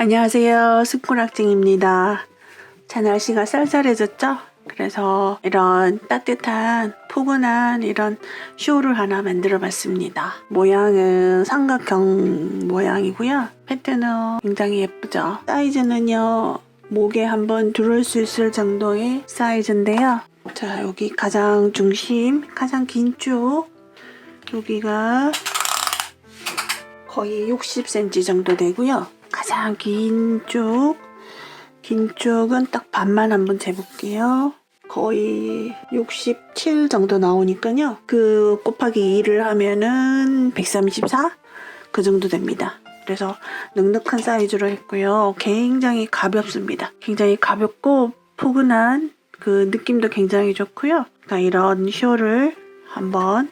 안녕하세요. 스쿨학생입니다. 자, 날씨가 쌀쌀해졌죠? 그래서 이런 따뜻한 포근한 이런 쇼를 하나 만들어 봤습니다. 모양은 삼각형 모양이고요. 패턴은 굉장히 예쁘죠? 사이즈는요, 목에 한번 두를 수 있을 정도의 사이즈인데요. 자, 여기 가장 중심, 가장 긴 쪽, 여기가 거의 60cm 정도 되고요. 가장 긴 쪽, 긴 쪽은 딱 반만 한번 재볼게요. 거의 67 정도 나오니까요. 그 곱하기 2를 하면은 134? 그 정도 됩니다. 그래서 넉넉한 사이즈로 했고요. 굉장히 가볍습니다. 굉장히 가볍고 포근한 그 느낌도 굉장히 좋고요. 이런 쇼를 한번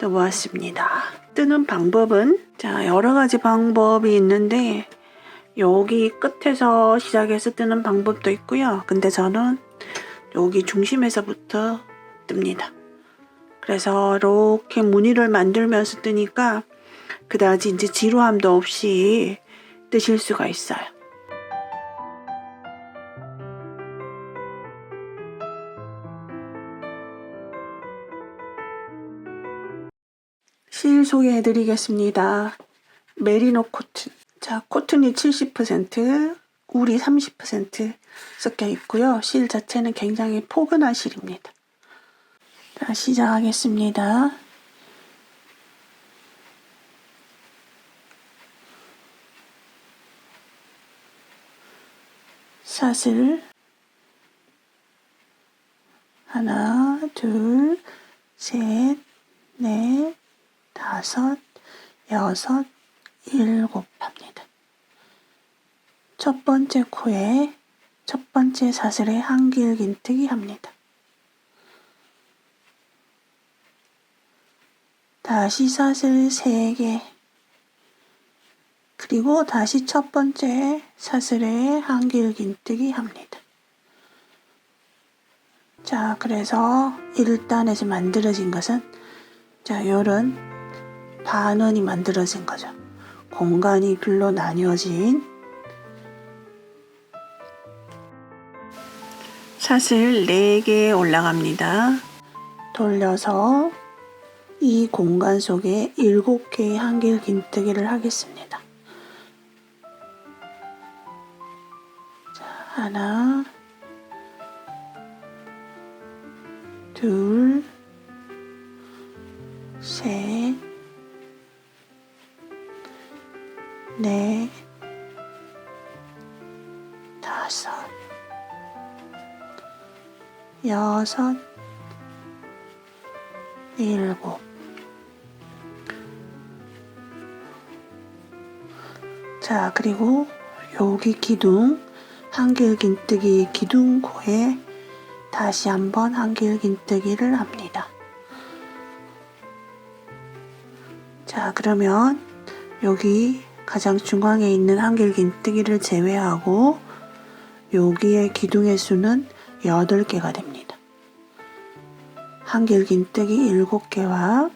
떠보았습니다. 뜨는 방법은 자 여러 가지 방법이 있는데 여기 끝에서 시작해서 뜨는 방법도 있고요. 근데 저는 여기 중심에서부터 뜹니다. 그래서 이렇게 무늬를 만들면서 뜨니까 그다지 이제 지루함도 없이 뜨실 수가 있어요. 실 소개해 드리겠습니다. 메리노 코튼. 자, 코튼이 70%, 울이 30% 섞여 있고요. 실 자체는 굉장히 포근한 실입니다. 자, 시작하겠습니다. 사슬 하나, 둘, 셋, 넷, 다섯, 여섯, 일곱 합니다. 첫 번째 코에 첫 번째 사슬에 한 길긴뜨기 합니다. 다시 사슬 3개 그리고 다시 첫 번째 사슬에 한 길긴뜨기 합니다. 자, 그래서 1단에서 만들어진 것은 자, 요런 반원이 만들어진 거죠. 공간이 둘로 나뉘어진 사슬 4개 올라갑니다. 돌려서 이 공간 속에 7개의 한길 긴뜨기를 하겠습니다. 자, 하나, 둘, 셋, 넷, 다섯, 여섯, 일곱. 자, 그리고 여기 기둥, 한길긴뜨기 기둥코에 다시 한번 한길긴뜨기를 합니다. 자, 그러면 여기 가장 중앙에 있는 한길긴뜨기를 제외하고 여기의 기둥의 수는 8개가 됩니다. 한길긴뜨기 7개와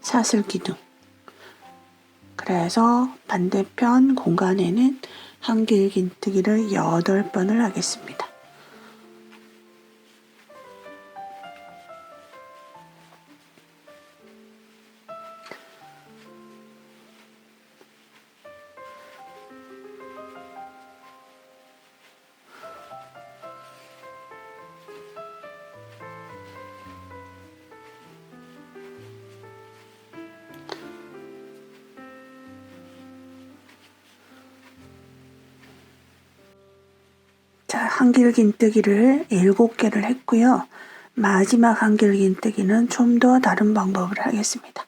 사슬 기둥. 그래서 반대편 공간에는 한길긴뜨기를 8번을 하겠습니다. 한길긴뜨기를 7개를 했고요. 마지막 한길긴뜨기는 좀 더 다른 방법을 하겠습니다.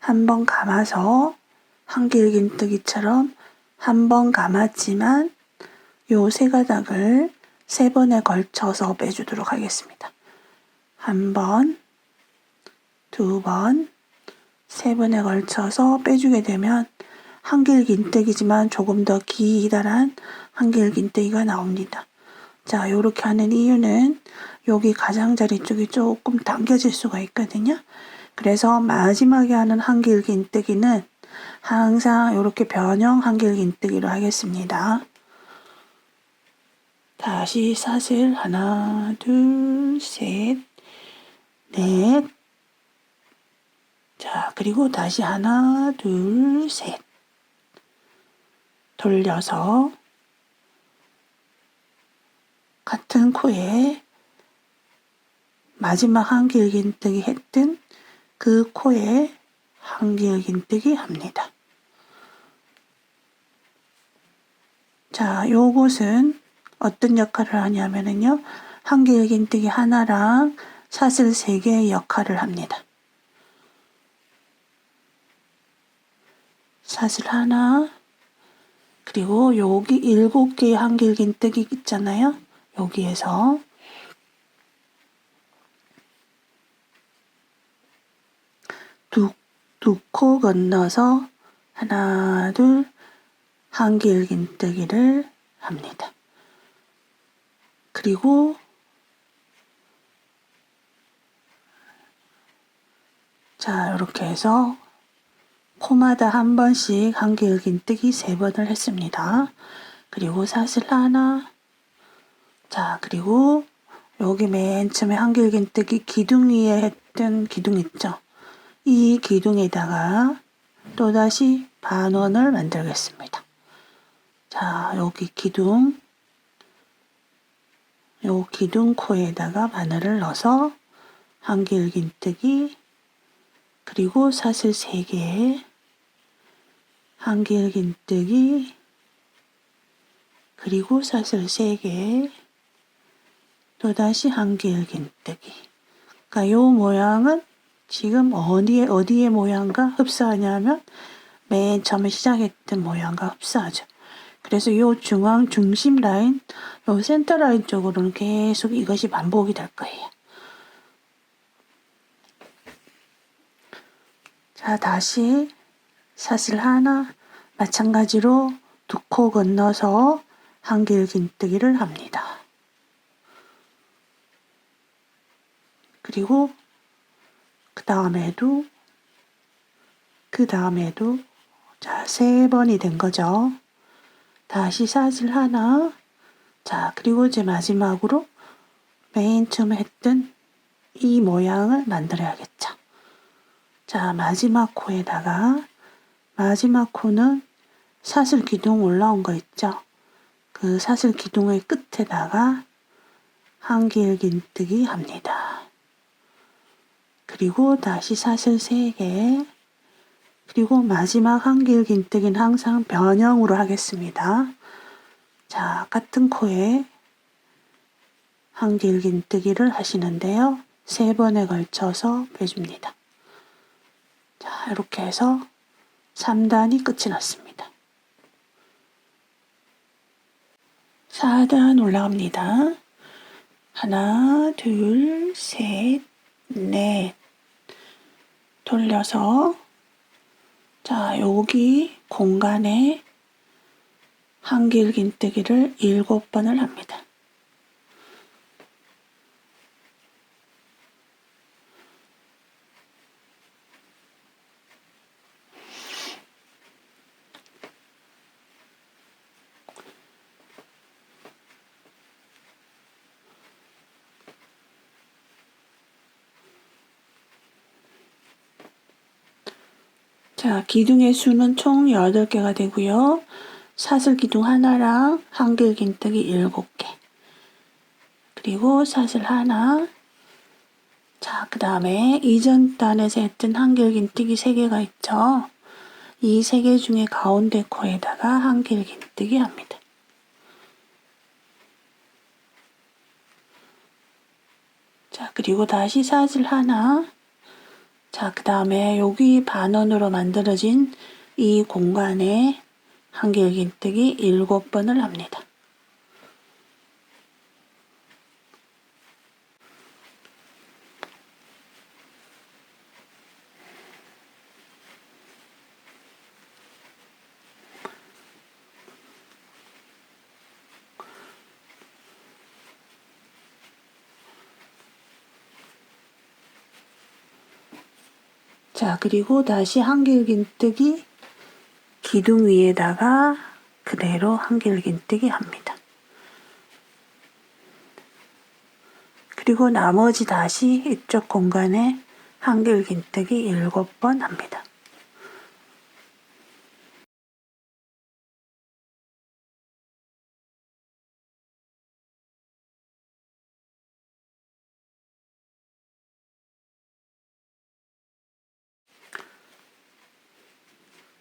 한번 감아서 한길긴뜨기처럼 한번 감았지만 요 세 가닥을 세 번에 걸쳐서 빼주도록 하겠습니다. 한 번, 두 번, 세 번에 걸쳐서 빼주게 되면 한길긴뜨기지만 조금 더 기다란 한길긴뜨기가 나옵니다. 자, 요렇게 하는 이유는 여기 가장자리 쪽이 조금 당겨질 수가 있거든요. 그래서 마지막에 하는 한길긴뜨기는 항상 이렇게 변형 한길긴뜨기로 하겠습니다. 다시 사슬 하나, 둘, 셋, 넷. 자, 그리고 다시 하나, 둘, 셋. 돌려서 같은 코에 마지막 한길긴뜨기 했던 그 코에 한길긴뜨기 합니다. 자, 요것은 어떤 역할을 하냐면은요, 한길긴뜨기 하나랑 사슬 세 개의 역할을 합니다. 사슬 하나, 그리고 여기 일곱 개의 한길긴뜨기 있잖아요. 여기에서 두, 두 코 건너서 하나, 둘, 한 길긴뜨기를 합니다. 그리고 자, 이렇게 해서 코마다 한 번씩 한길긴뜨기 세 번을 했습니다. 그리고 사슬 하나, 자, 그리고 여기 맨 처음에 한길긴뜨기 기둥 위에 했던 기둥 있죠? 이 기둥에다가 또다시 반원을 만들겠습니다. 자, 여기 기둥, 요 기둥 코에다가 바늘을 넣어서 한길긴뜨기, 그리고 사슬 3개, 한길긴뜨기, 그리고 사슬 3개, 또다시 한길긴 뜨기. 그러니까 요 모양은 지금 어디에 어디에 모양과 흡사하냐면 맨 처음에 시작했던 모양과 흡사하죠. 그래서 요 중앙 중심 라인, 요 센터 라인 쪽으로는 계속 이것이 반복이 될 거예요. 자, 다시 사슬 하나 마찬가지로 두 코 건너서 한길긴뜨기를 합니다. 그리고 그 다음에도 그 다음에도 자, 세 번이 된 거죠. 다시 사슬 하나. 자, 그리고 이제 마지막으로 맨 처음에 했던 이 모양을 만들어야겠죠. 자, 마지막 코에다가 마지막 코는 사슬 기둥 올라온 거 있죠? 그 사슬 기둥의 끝에다가 한길긴뜨기 합니다. 그리고 다시 사슬 3개 그리고 마지막 한길긴뜨기는 항상 변형으로 하겠습니다. 자, 같은 코에 한길긴뜨기를 하시는데요. 세 번에 걸쳐서 빼줍니다. 자, 이렇게 해서 3단이 끝이 났습니다. 4단 올라갑니다. 하나, 둘, 셋, 넷. 돌려서 자, 여기 공간에 한길긴뜨기를 일곱 번을 합니다. 자, 기둥의 수는 총 8개가 되고요. 사슬 기둥 하나랑 한길 긴뜨기 7개. 그리고 사슬 하나. 자, 그 다음에 이전 단에서 했던 한길 긴뜨기 3개가 있죠. 이 3개 중에 가운데 코에다가 한길 긴뜨기 합니다. 자, 그리고 다시 사슬 하나. 자, 그 다음에 여기 반원으로 만들어진 이 공간에 한길긴뜨기 7번을 합니다. 자, 그리고 다시 한길긴뜨기 기둥 위에다가 그대로 한길긴뜨기 합니다. 그리고 나머지 다시 이쪽 공간에 한길긴뜨기 7번 합니다.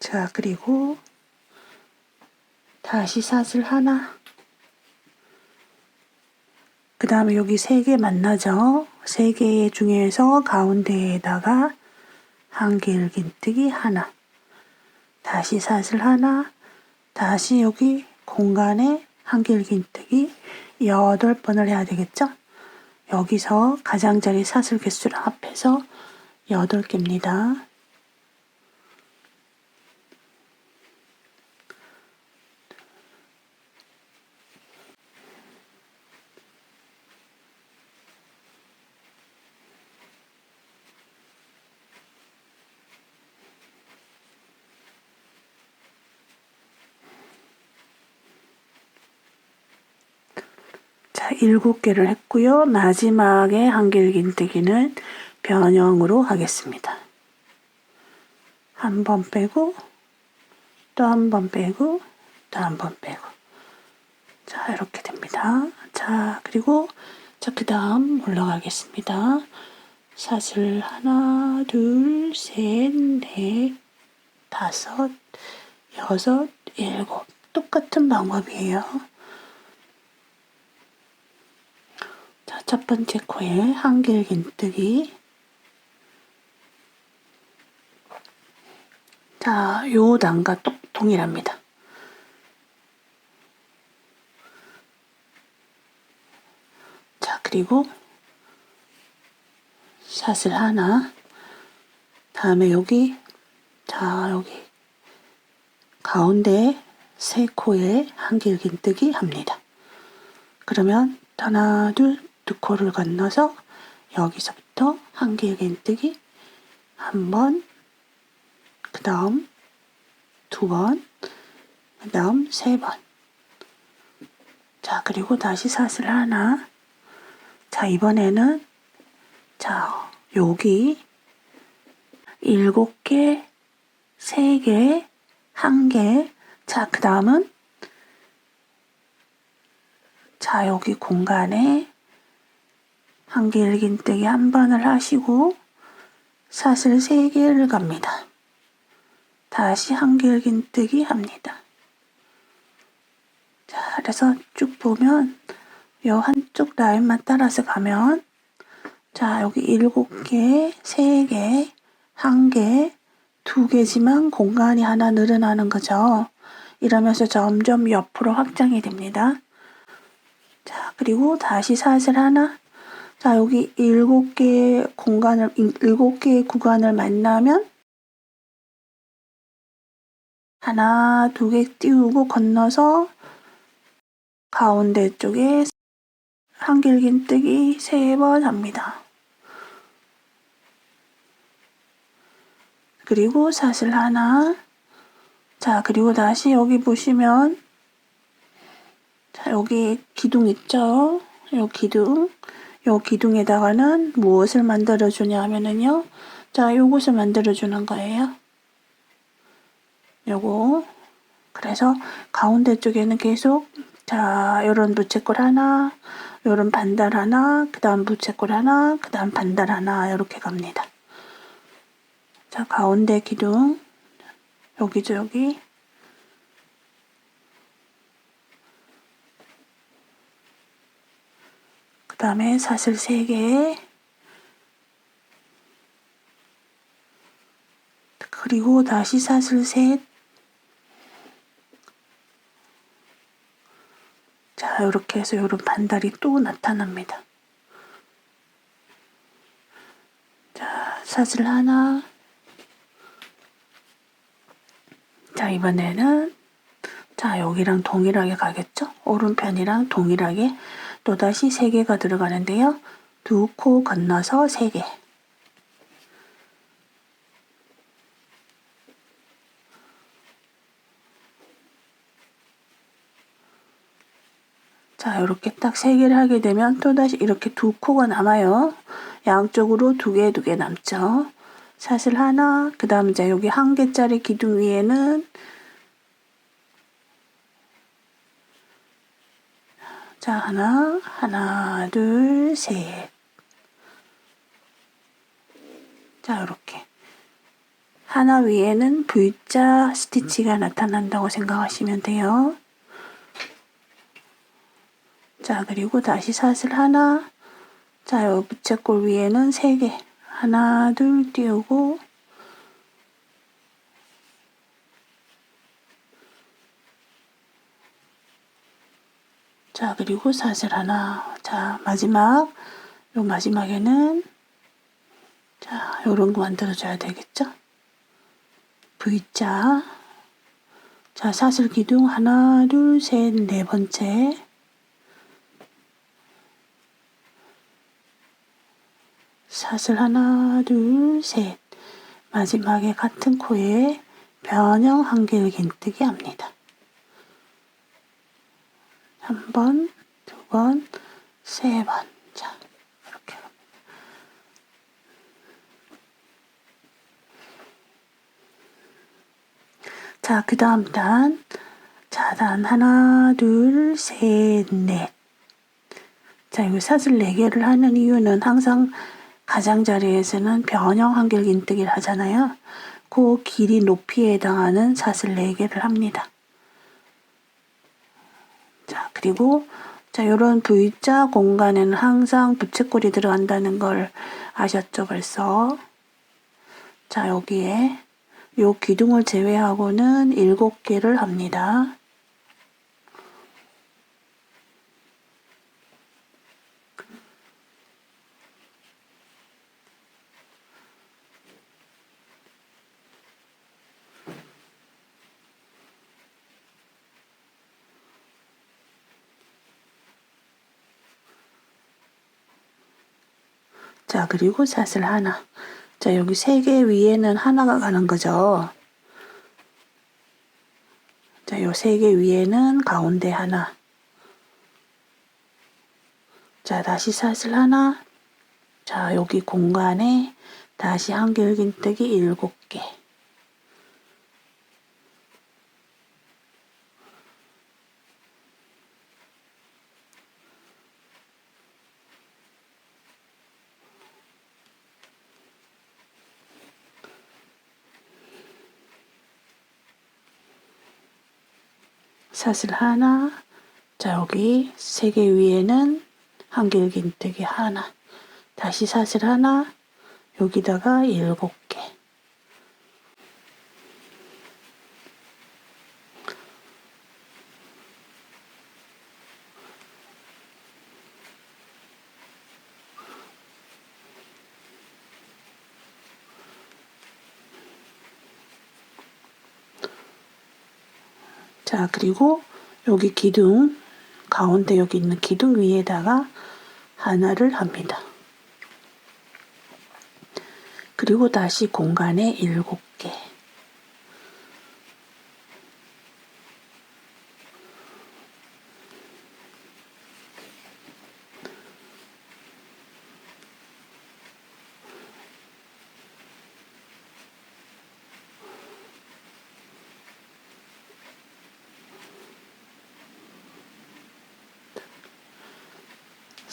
자, 그리고 다시 사슬 하나. 그 다음에 여기 세 개 만나죠? 세 개 중에서 가운데에다가 한길긴뜨기 하나. 다시 사슬 하나. 다시 여기 공간에 한길긴뜨기 여덟 번을 해야 되겠죠? 여기서 가장자리 사슬 개수를 합해서 여덟 개입니다. 자, 일곱 개를 했고요. 마지막에 한길긴뜨기는 변형으로 하겠습니다. 한 번 빼고 또 한 번 빼고 또 한 번 빼고 자 이렇게 됩니다. 자 그리고 자 그 다음 올라가겠습니다. 사슬 하나 둘셋넷 다섯 여섯 일곱 똑같은 방법이에요. 첫 번째 코에 한길긴뜨기. 자, 요 단과 똑 동일합니다. 자, 그리고 사슬 하나. 다음에 여기, 자, 여기 가운데 세 코에 한길긴뜨기 합니다. 그러면 하나, 둘, 두 코를 건너서 여기서부터 한길긴뜨기 한 번, 그 다음 두 번, 그 다음 세 번. 자, 그리고 다시 사슬 하나. 자, 이번에는 자, 여기 일곱 개, 세 개, 한 개. 자, 그 다음은 자, 여기 공간에 한길긴뜨기 한 번을 하시고 사슬 세 개를 갑니다. 다시 한길긴뜨기 합니다. 자, 그래서 쭉 보면 요 한쪽 라인만 따라서 가면 자, 여기 일곱 개, 세 개, 한 개, 두 개지만 공간이 하나 늘어나는 거죠. 이러면서 점점 옆으로 확장이 됩니다. 자, 그리고 다시 사슬 하나, 자, 여기 일곱 개의 공간을, 일곱 개의 구간을 만나면 하나, 두 개 띄우고 건너서 가운데 쪽에 한길긴뜨기 세 번 합니다. 그리고 사슬 하나. 자, 그리고 다시 여기 보시면 자, 여기 기둥 있죠? 요 기둥. 요 기둥에다가는 무엇을 만들어 주냐 하면은요. 자, 요것을 만들어 주는 거예요. 요거. 그래서 가운데 쪽에는 계속 자, 요런 부채꼴 하나, 요런 반달 하나, 그 다음 부채꼴 하나, 그 다음 반달 하나, 이렇게 갑니다. 자, 가운데 기둥. 여기죠, 여기. 다음에 사슬 3개 그리고 다시 사슬 셋 자, 이렇게 해서 이런 반달이 또 나타납니다. 자, 사슬 하나. 자, 이번에는 자, 여기랑 동일하게 가겠죠? 오른편이랑 동일하게 또다시 3개가 들어가는데요. 두 코 건너서 3개 자 이렇게 딱 3개를 하게 되면 또다시 이렇게 두 코가 남아요. 양쪽으로 두 개 두 개 남죠. 사슬 하나 그 다음 이제 여기 한 개짜리 기둥 위에는 자, 하나, 하나, 둘, 셋. 자, 이렇게. 하나 위에는 V자 스티치가 나타난다고 생각하시면 돼요. 자, 그리고 다시 사슬 하나. 자, 요 부채꼴 위에는 세 개. 하나, 둘 띄우고. 자, 그리고 사슬 하나. 자, 마지막. 요 마지막에는 자, 요런 거 만들어 줘야 되겠죠? V자. 자, 사슬 기둥 하나, 둘, 셋, 네 번째. 사슬 하나, 둘, 셋. 마지막에 같은 코에 변형 한 개를 긴뜨기 합니다. 한 번, 두 번, 세 번. 자, 그 다음 단. 자, 단 하나, 둘, 셋, 넷. 자, 이 사슬 네 개를 하는 이유는 항상 가장자리에서는 변형 한길 긴뜨기를 하잖아요. 그 길이 높이에 해당하는 사슬 네 개를 합니다. 자, 그리고 자, 요런 V자 공간에는 항상 부채꼴이 들어간다는 걸 아셨죠, 벌써? 자, 여기에 요 기둥을 제외하고는 일곱 개를 합니다. 자, 그리고 사슬 하나. 자, 여기 세 개 위에는 하나가 가는 거죠. 자, 요 세 개 위에는 가운데 하나. 자, 다시 사슬 하나. 자, 여기 공간에 다시 한길긴뜨기 일곱 개. 사슬 하나. 자, 여기 세 개 위에는 한길긴뜨기 하나. 다시 사슬 하나. 여기다가 일곱 개. 자, 그리고 여기 기둥, 가운데 여기 있는 기둥 위에다가 하나를 합니다. 그리고 다시 공간에 일곱 개.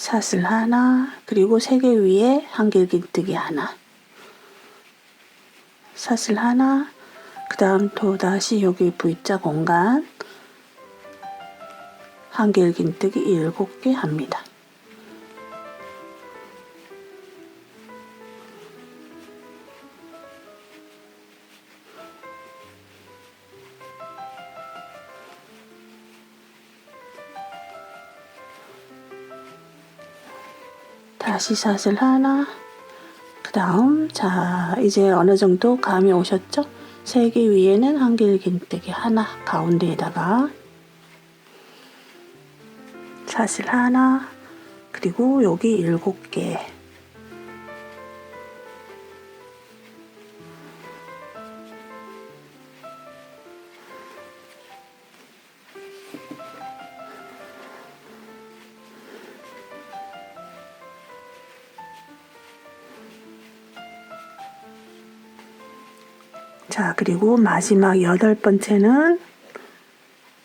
사슬 하나, 그리고 세 개 위에 한길긴뜨기 하나. 사슬 하나, 그 다음 또 다시 여기 V자 공간 한길긴뜨기 일곱 개 합니다. 다시 사슬 하나, 그 다음, 자, 이제 어느 정도 감이 오셨죠? 세 개 위에는 한길긴뜨기 하나, 가운데에다가 사슬 하나, 그리고 여기 일곱 개. 그리고 마지막 여덟 번째는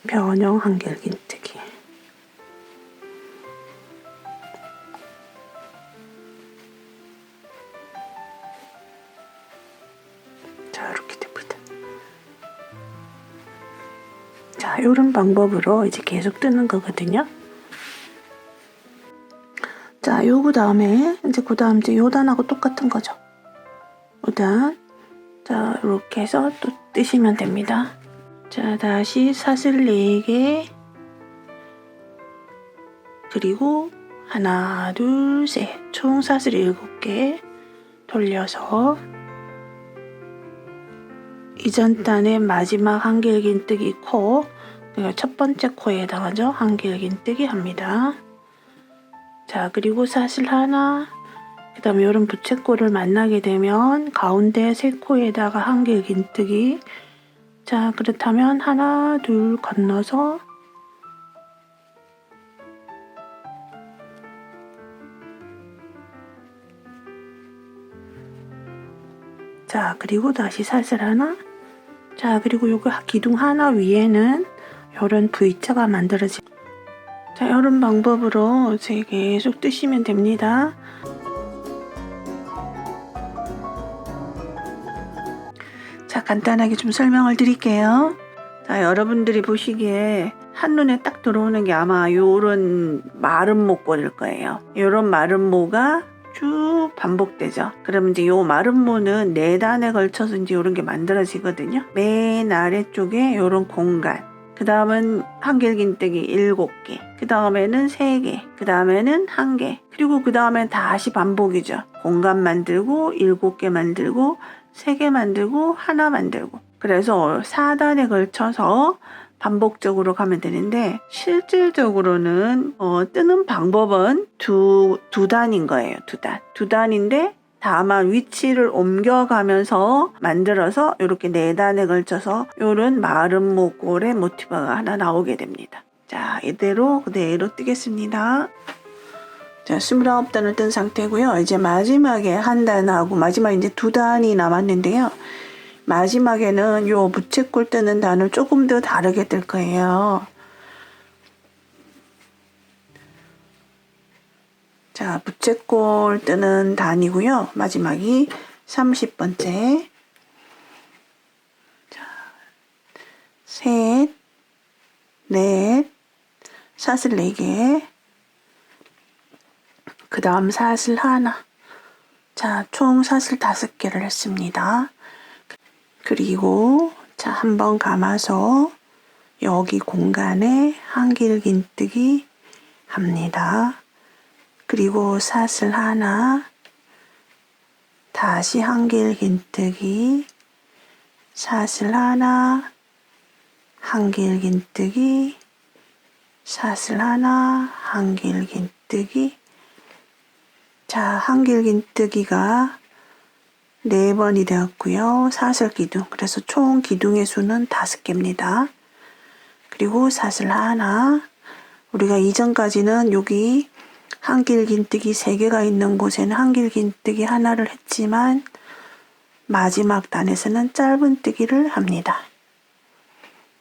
변형 한길긴뜨기. 자, 이렇게 됩니다. 자, 이런 방법으로 이제 계속 뜨는 거거든요. 자, 요거 다음에 이제 그 다음 이제 요단하고 똑같은 거죠. 요단. 자, 이렇게 해서 또 뜨시면 됩니다. 자, 다시 사슬 4개. 그리고 하나, 둘, 셋. 총 사슬 7개 돌려서 이전 단의 마지막 한길긴뜨기 코, 첫 번째 코에다가죠. 한길긴뜨기 합니다. 자, 그리고 사슬 하나, 그 다음에 이런 부채꼴을 만나게 되면 가운데 세 코에다가 한길긴뜨기. 자, 그렇다면 하나, 둘 건너서 자, 그리고 다시 사슬 하나. 자, 그리고 요거 기둥 하나 위에는 이런 V자가 만들어지. 자, 이런 방법으로 계속 뜨시면 됩니다. 간단하게 좀 설명을 드릴게요. 자, 여러분들이 보시기에 한눈에 딱 들어오는 게 아마 요런 목걸일 거예요. 요런 마른 모가 쭉 반복되죠. 그러면 이제 요 마른 모는 네 단에 걸쳐서 이제 요런 게 만들어지거든요. 맨 아래쪽에 요런 공간. 그 다음은 한길긴뜨기 일곱 개. 그 다음에는 세 개. 그 다음에는 한 개. 그리고 그 다음엔 다시 반복이죠. 공간 만들고 일곱 개 만들고 세 개 만들고 하나 만들고. 그래서 4단에 걸쳐서 반복적으로 가면 되는데 실질적으로는 어, 뜨는 방법은 두, 두 단인 거예요. 두 단. 두 단인데 다만 위치를 옮겨가면서 만들어서 이렇게 네 단에 걸쳐서 이런 마른 목골의 모티브가 하나 나오게 됩니다. 자, 이대로 그대로 뜨겠습니다. 자, 29단을 뜬 상태고요. 이제 마지막에 한 단하고 마지막 이제 두 단이 남았는데요. 마지막에는 요 부채꼴 뜨는 단을 조금 더 다르게 뜰 거예요. 자, 부채꼴 뜨는 단이고요. 마지막이 30번째. 자, 셋, 넷, 사슬 4개. 그 다음 사슬 하나. 자, 총 사슬 5개를 했습니다. 그리고 자, 한번 감아서 여기 공간에 한길긴뜨기 합니다. 그리고 사슬 하나, 다시 한길긴뜨기, 사슬 하나, 한길긴뜨기, 사슬 하나, 한길긴뜨기. 자, 한길긴뜨기가 네 번이 되었고요. 사슬 기둥. 그래서 총 기둥의 수는 다섯 개입니다. 그리고 사슬 하나. 우리가 이전까지는 여기 한길긴뜨기 세 개가 있는 곳에는 한길긴뜨기 하나를 했지만 마지막 단에서는 짧은 뜨기를 합니다.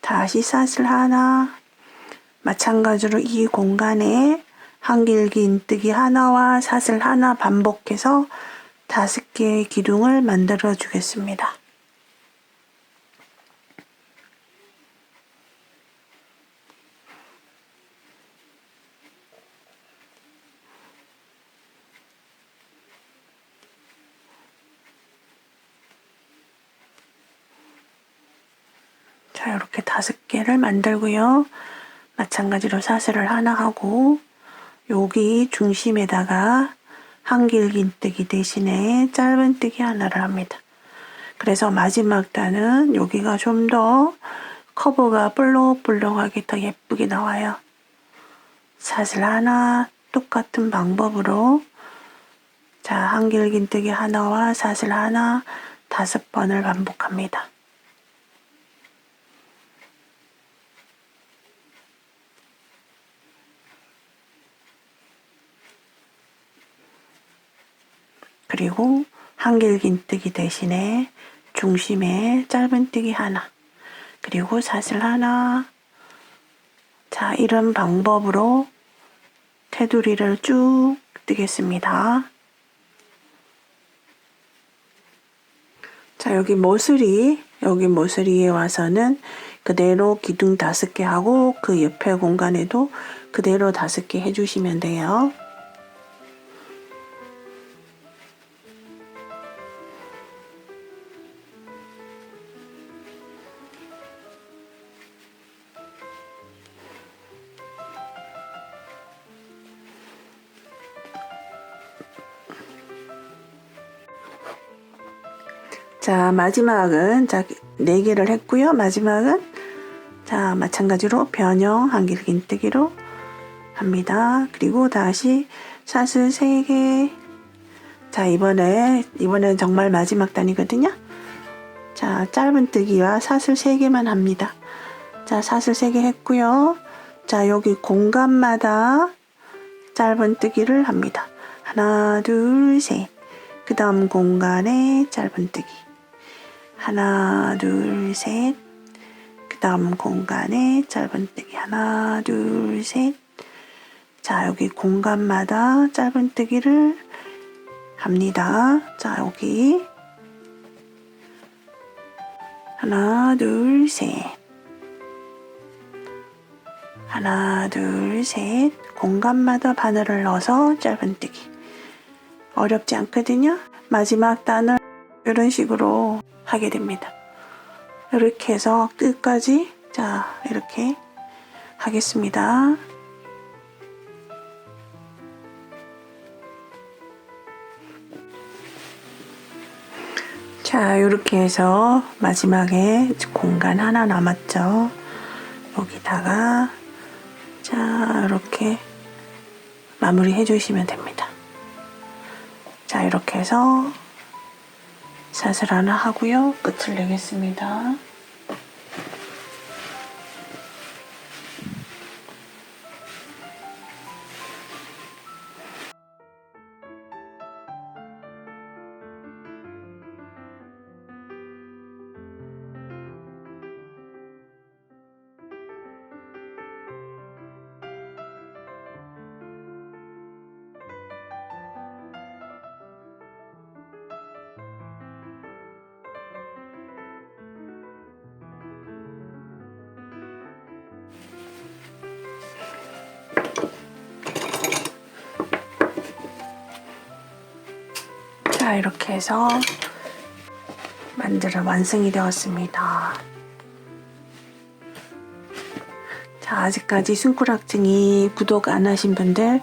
다시 사슬 하나. 마찬가지로 이 공간에 한길긴뜨기 하나와 사슬 하나 반복해서 다섯 개의 기둥을 만들어 주겠습니다. 자, 이렇게 다섯 개를 만들고요. 마찬가지로 사슬을 하나 하고 여기 중심에다가 한길긴뜨기 대신에 짧은뜨기 하나를 합니다. 그래서 마지막 단은 여기가 좀 더 커브가 볼록볼록하게 더 예쁘게 나와요. 사슬 하나 똑같은 방법으로 자 한길긴뜨기 하나와 사슬 하나 다섯 번을 반복합니다. 그리고 한길긴뜨기 대신에 중심에 짧은뜨기 하나, 그리고 사슬 하나. 자, 이런 방법으로 테두리를 쭉 뜨겠습니다. 자, 여기 모서리, 여기 모서리에 와서는 그대로 기둥 다섯 개 하고 그 옆에 공간에도 그대로 다섯 개 해주시면 돼요. 자, 마지막은 자, 네 개를 했고요. 마지막은 자, 마찬가지로 변형 한 길 긴뜨기로 합니다. 그리고 다시 사슬 세 개. 자, 이번에 이번엔 정말 마지막 단이거든요. 자, 짧은 뜨기와 사슬 세 개만 합니다. 자, 사슬 세개 했고요. 자, 여기 공간마다 짧은 뜨기를 합니다. 하나, 둘, 셋. 그 다음 공간에 짧은 뜨기. 하나, 둘, 셋. 그 다음 공간에 짧은뜨기. 하나, 둘, 셋. 자, 여기 공간마다 짧은뜨기를 합니다. 자, 여기. 하나, 둘, 셋. 하나, 둘, 셋. 공간마다 바늘을 넣어서 짧은뜨기. 어렵지 않거든요. 마지막 단을 이런 식으로 하게 됩니다. 이렇게 해서 끝까지 자 이렇게 하겠습니다. 자 이렇게 해서 마지막에 공간 하나 남았죠. 여기다가 자 이렇게 마무리 해주시면 됩니다. 자 이렇게 해서 사슬 하나 하고요. 끝을 내겠습니다 자 이렇게 해서 만들어 완성이 되었습니다 자 아직까지 숨구락증이 구독 안 하신 분들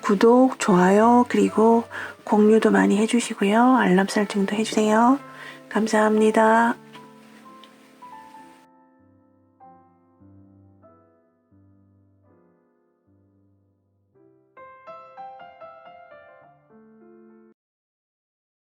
구독, 좋아요, 그리고 공유도 많이 해주시고요. 알람 설정도 해주세요. 감사합니다.